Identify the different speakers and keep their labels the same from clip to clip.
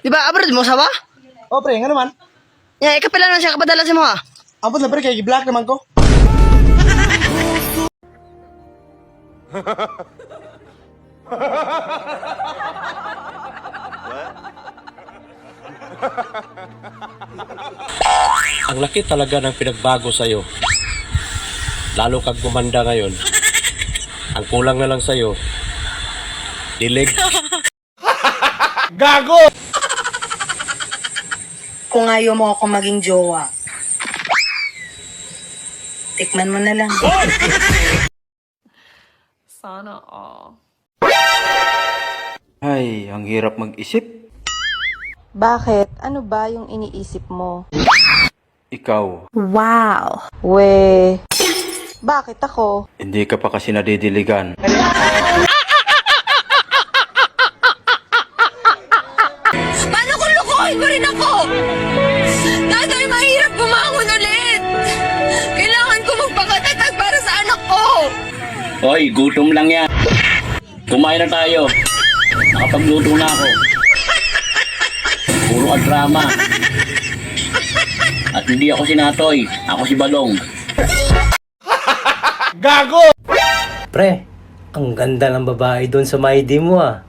Speaker 1: Di ba abroad mo sawa?
Speaker 2: Oh, pre, nga naman.
Speaker 1: Ya, ikapila na siya kapadala si mo ha.
Speaker 2: Ampun na pre, kay black naman ko.
Speaker 3: Ang laki talaga ng pinagbago sa'yo. Lalo kag gumanda ngayon. Ang kulang na lang sa'yo, dilig.
Speaker 2: Gago!
Speaker 4: Kung ayaw mo ako maging jowa, tikman mo na lang.
Speaker 5: Sana all.
Speaker 6: Ay, ang hirap mag-isip.
Speaker 7: Bakit? Ano ba yung iniisip mo?
Speaker 6: Ikaw,
Speaker 5: Wow.
Speaker 7: We, bakit ako?
Speaker 6: hindi ka pa kasi nadidiligan.
Speaker 4: Paano kung lukuhin mo rin ako?
Speaker 8: Hoy, gutom lang yan. Kumain na tayo. Nakapagluto na ako. Puro ka drama. At hindi ako si Natoy. Ako si Balong.
Speaker 2: Gago!
Speaker 9: Pre, ang ganda ng babae doon sa maidi mo ah.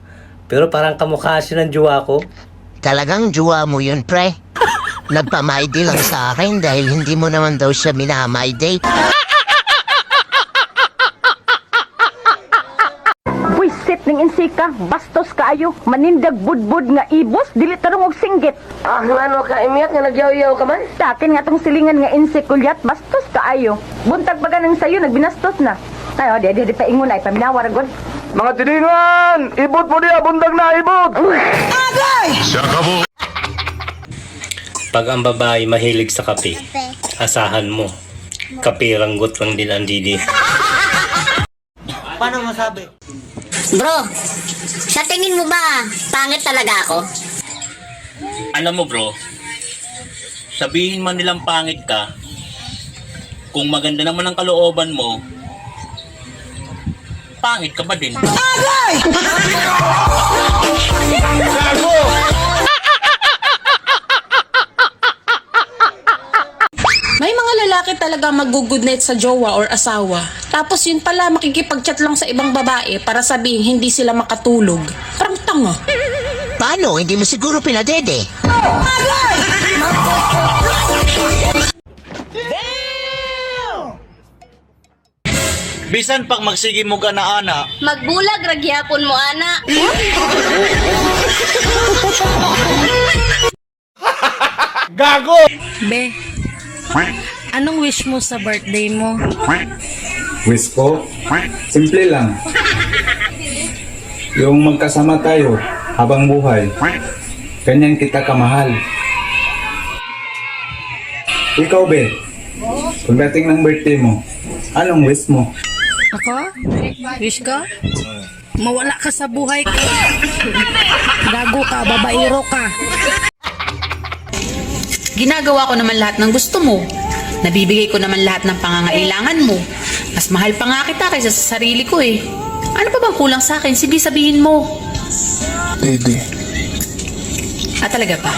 Speaker 9: Pero parang kamukha siya ng jowa ko.
Speaker 10: Talagang juwa mo yun, pre. Nagpamayday lang sa akin dahil hindi mo naman daw siya minamayday.
Speaker 7: Wisit ning insika, bastos kaayo, manindag budbud nga ibos, dili tarong og singgit.
Speaker 4: Ah, ano ka, imiyat nga nagyaw-yaw ka man?
Speaker 7: Takin nga tong silingan nga insikulyat, bastos kaayo. Buntag baga nang sayo, nagbinastos na. Tayo, di, di, di, paingon na, ipaminawar agad.
Speaker 2: Mga tiningan! Ibot mo diya, bundag na ibot!
Speaker 9: Pag ang babae mahilig sa kape, asahan mo. Kape ranggot lang din ang didi.
Speaker 11: Bro, sa tingin mo ba, pangit talaga ako?
Speaker 8: Alam mo bro, sabihin man nilang pangit ka, kung maganda naman ang kalooban mo, pangit ka pa din.
Speaker 5: May talaga mag-good night sa jowa or asawa. Tapos yun pala makikipag-chat lang sa ibang babae para sabihin hindi sila makatulog. Parang tanga.
Speaker 10: Paano? Hindi mo siguro pinadede.
Speaker 8: Bisan pag magsige mo ka na ana,
Speaker 11: Magbulag, ragyapon mo, ana.
Speaker 2: Gago!
Speaker 5: Be, anong wish mo sa birthday mo?
Speaker 6: Wish ko, simple lang. Yung magkasama tayo habang buhay. Ganyan kita kamahal. Ikaw, be, pagdating ng birthday mo, anong wish mo?
Speaker 5: Ako? Wish ko? Mawala ka sa buhay ko. Gago ka, babaero ka.
Speaker 4: Ginagawa ko naman lahat ng gusto mo. Nabibigay ko naman lahat ng pangangailangan mo. Mas mahal pa nga kita kaysa sa sarili ko eh. Ano pa bang kulang sa akin? Sige, sabihin mo.
Speaker 2: Dede.
Speaker 4: Ah, talaga ba?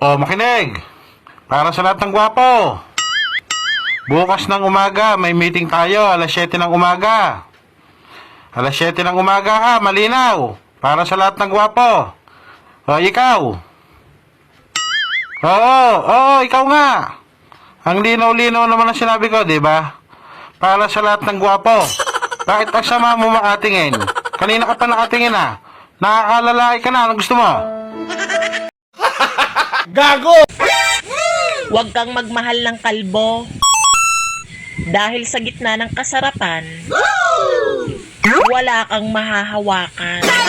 Speaker 2: Oh, makinig! Para sa lahat ng gwapo. Bukas ng umaga, may meeting tayo, alas 7 ng umaga. Alas 7 ng umaga ha, malinaw. Para sa lahat ng gwapo. O, ikaw. Oo, oo, ikaw nga. Ang linaw-linaw naman ang sinabi ko, di ba? Para sa lahat ng gwapo. Bakit ang sama mo makatingin? Kanina ka pa nakatingin ha. Nakakalalaki ka na, anong gusto mo? Gago!
Speaker 4: Huwag kang magmahal ng kalbo. Dahil sa gitna ng kasarapan,
Speaker 12: wala kang mahahawakan.